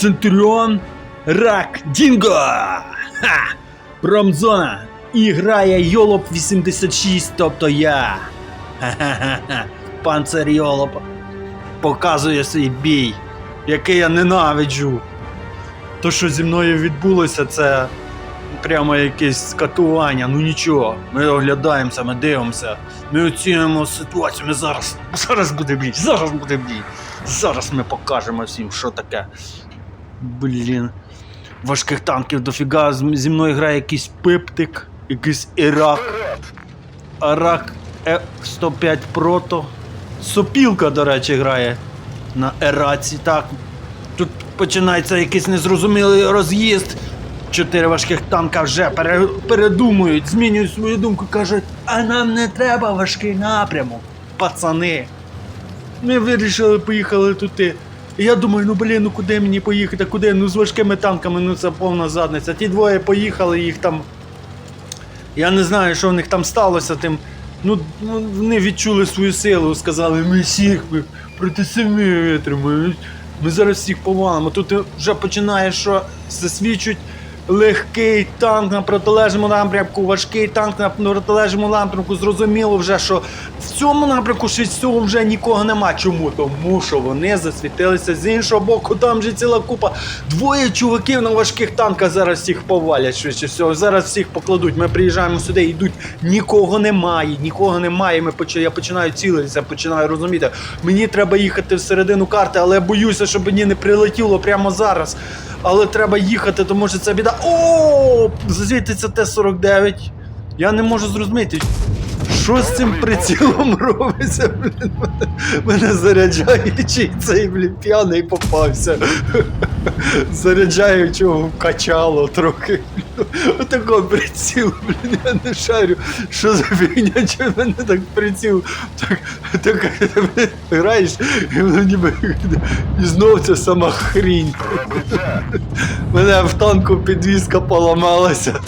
Центуріон Рак Дінго! Ха! Промзона! І грає Йолоп 86, тобто я. Ха-ха-ха. Панцер Йолоп показує свій бій, який я ненавиджу. То, що зі мною відбулося, це прямо якесь катування. Ну нічого, ми оглядаємося, ми дивимося, ми оцінюємо ситуацію. Ми зараз, зараз буде бій, зараз буде бій. Зараз ми покажемо всім, що таке. Блін. Важких танків дофіга. Зі мною грає якийсь пиптик, якийсь Ірак. Арак Е105 Прото. Сопілка, до речі, грає на Ераці. Так. Тут починається якийсь незрозумілий роз'їзд. Чотири важких танка вже пере- передумують, змінюють свою думку, кажуть, а нам не треба важкий напрямок, пацани. Ми вирішили, поїхали туди. І я думаю, ну блін, ну куди мені поїхати? Куди? Ну з важкими танками, ну це повна задниця. Ті двоє поїхали, їх там. Я не знаю, що в них там сталося. Тим. Ну, ну вони відчули свою силу, сказали, ми всіх ми проти семи витримаємо. Ми зараз всіх повалимо. Тут вже починає, що засвідчують легкий танк на протилежному напрямку, важкий танк на протилежному напрямку. Зрозуміло вже, що в цьому напрямку з цього вже нікого нема. Чому? Тому що вони засвітилися з іншого боку, там же ціла купа. Двоє чуваків на важких танках зараз всіх повалять швидше всього. Зараз всіх покладуть. Ми приїжджаємо сюди, йдуть. Нікого немає, нікого немає. Ми поч... Я починаю цілитися, починаю розуміти. Мені треба їхати всередину карти, але я боюся, щоб мені не прилетіло прямо зараз. Але треба їхати, тому що це біда. О! це Т-49. Я не можу зрозуміти. Що з цим прицілом робиться? Блін, мене, заряджаючий цей блін, п'яний попався. Заряджаючого вкачало трохи. Отакого приціл, блін, я не шарю. Що за фігня, чи мене так приціл? Так, так граєш, і воно ніби і знов ця сама хрінь. Мене в танку підвізка поламалася.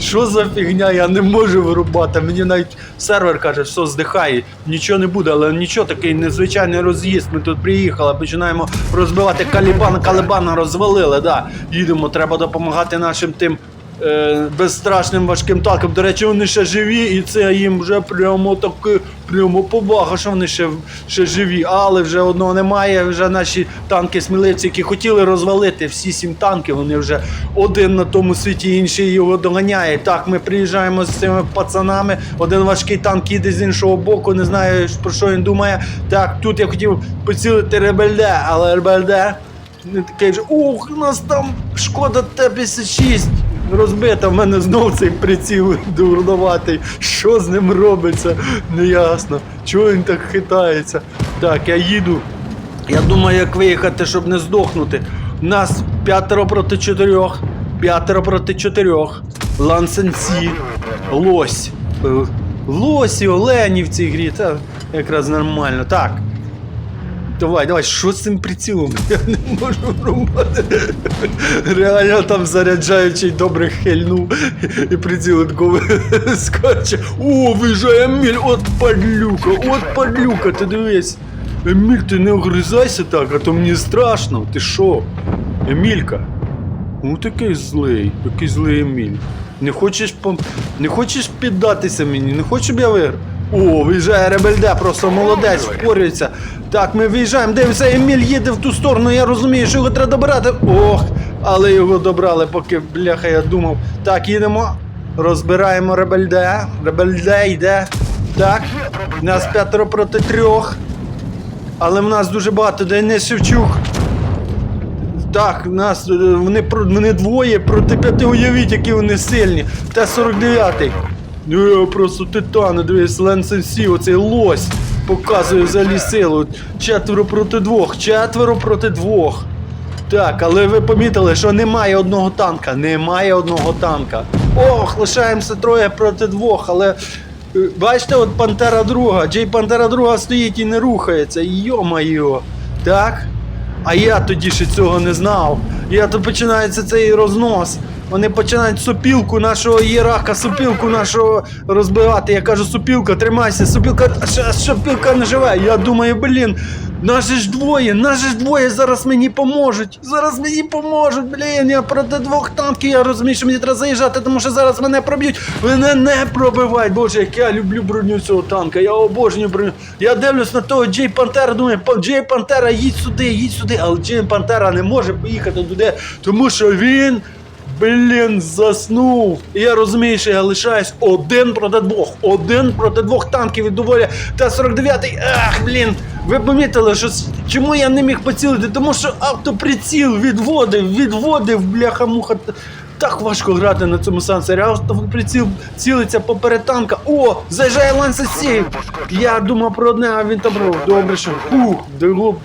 Що за фігня? Я не можу вирубати. Мені навіть сервер каже, що здихає, нічого не буде, але нічого такий незвичайний роз'їзд. Ми тут приїхали, починаємо розбивати калібан, калибана розвалили. Да. Їдемо, треба допомагати нашим тим. Е, безстрашним важким танкам. До речі, вони ще живі, і це їм вже прямо таки, прямо повага, що вони ще, ще живі. Але вже одного немає. Вже наші танки сміливці, які хотіли розвалити всі сім танків, вони вже один на тому світі, інший його доганяє. Так, ми приїжджаємо з цими пацанами. Один важкий танк їде з іншого боку, не знаю про що він думає. Так, тут я хотів поцілити ребельде, але ребельде. Не такий же, ух, у нас там шкода Т-56 розбита, в мене знов цей приціл дурнуватий. Що з ним робиться? Неясно. Чого він так хитається? Так, я їду. Я думаю, як виїхати, щоб не здохнути. Нас п'ятеро проти чотирьох. П'ятеро проти чотирьох. Лансенсі. Лось. Е, Лосі, олені в цій грі. Це якраз нормально. Так. Давай, давай, що з цим прицілом? Я не можу врубати. Реально там заряджаючий добре хильнув і приціл тако скаче. О, виїжджає Еміль, от падлюка, от падлюка, ти дивись. Еміль, ти не огризайся так, а то мені страшно. Ти що? Емілька. Ну такий злий, такий злий Еміль. Не хочеш пом... не хочеш піддатися мені, не хочеш, щоб я виграв? О, виїжджає Ребельде, просто молодець, впорюється. Так, ми виїжджаємо, дивимося, Еміль їде в ту сторону, я розумію, що його треба добрати. Ох, але його добрали, поки бляха, я думав. Так, їдемо. Розбираємо Ребельде. Ребельде йде. Так, У нас п'ятеро проти трьох. Але в нас дуже багато. Денис Шевчук. Так, нас е, вони вони двоє проти п'яти уявіть, які вони сильні. Т-49. Ну, просто титани, дивись, Ленсен Сі, оцей лось показує взагалі силу. Четверо проти двох, четверо проти двох. Так, але ви помітили, що немає одного танка. Немає одного танка. Ох, лишаємося троє проти двох, але. е, Бачите, от Пантера друга. Джей Пантера друга стоїть і не рухається. Йо-майо. Так? А я тоді ще цього не знав. Я то починається цей рознос. Вони починають сопілку нашого ієрака, сопілку нашого розбивати. Я кажу, сопілка, тримайся, сопілка, а сопілка не живе. Я думаю, блін, Нас ж двоє, нас ж двоє, зараз мені поможуть. Зараз мені поможуть, блін, я проти двох танків, я розумію, що мені треба заїжджати, тому що зараз мене проб'ють. Мене не пробивають. Боже, як я люблю броню цього танка, я обожнюю броню. Я дивлюсь на того Джей Пантера, думаю, «Па- Джей Пантера, їдь сюди, їдь сюди, але Джей Пантера не може поїхати туди, тому що він. Блін, заснув. Я розумію, що я лишаюсь один проти двох. Один проти двох танків від доволі. Т-49. Ах, блін. Ви помітили, що чому я не міг поцілити? Тому що автоприціл відводив, відводив, бляха-муха. Так важко грати на цьому сенсорі. Автоприціл цілиться поперед танка. О, заїжджає Ланса Сів. Я думав про одне, а він там добре, що. Фух, другу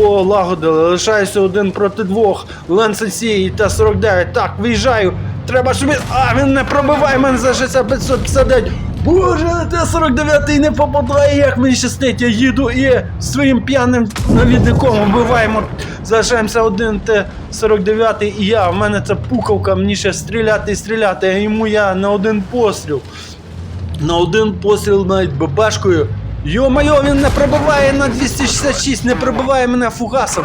полагодили. Лишаюся один проти двох. Ленсесі і Т-49. Так, виїжджаю. Треба, щоб. А, він не пробиває мене за 559. Боже, Т-49 не попадає, як мені щастить. Я їду і своїм п'яним навідником вбиваємо. Залишаємося один Т-49 і я. У мене це пукавка, мені ще стріляти і стріляти, а йому я на один постріл. На один постріл навіть ББшкою. Йо-майо, він не пробиває на 266, не пробиває мене фугасом.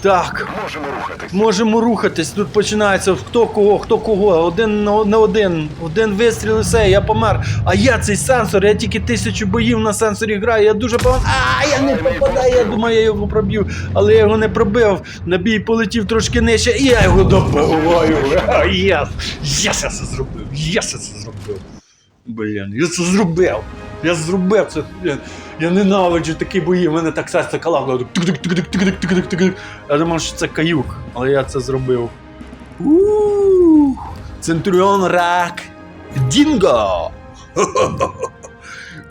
Так, Можемо рухатись. можемо рухатись. Тут починається хто кого, хто кого. Один на, один. Один вистріл і все, я помер. А я цей сенсор, я тільки тисячу боїв на сенсорі граю. Я дуже погано. А, я не попадаю, я думаю, я його проб'ю. Але я його не пробив. Набій полетів трошки нижче, і я його добиваю. Єс, я це зробив! Єс, я це зробив! Блін, я це зробив! Я зробив це. Я ненавиджу такі бої, в мене так серце. Тук-тук-тук-тук-тук-тук-тук. Я думав, що це каюк, але я це зробив. Центуріон рак. Дінго!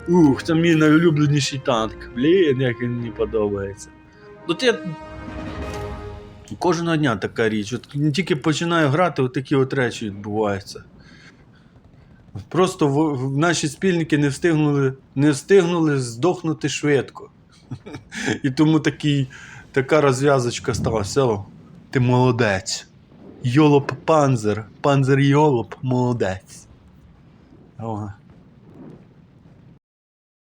Ух, це мій найулюбленіший танк. Блін, як він мені подобається. От я Кожного дня така річ. От не тільки починаю грати, от такі от речі відбуваються. Просто в, в наші спільники не встигнули, не встигнули здохнути швидко. І тому такий, така розв'язочка сталася. Ти молодець. Йолоп панзер. Панзер йолоп молодець. О,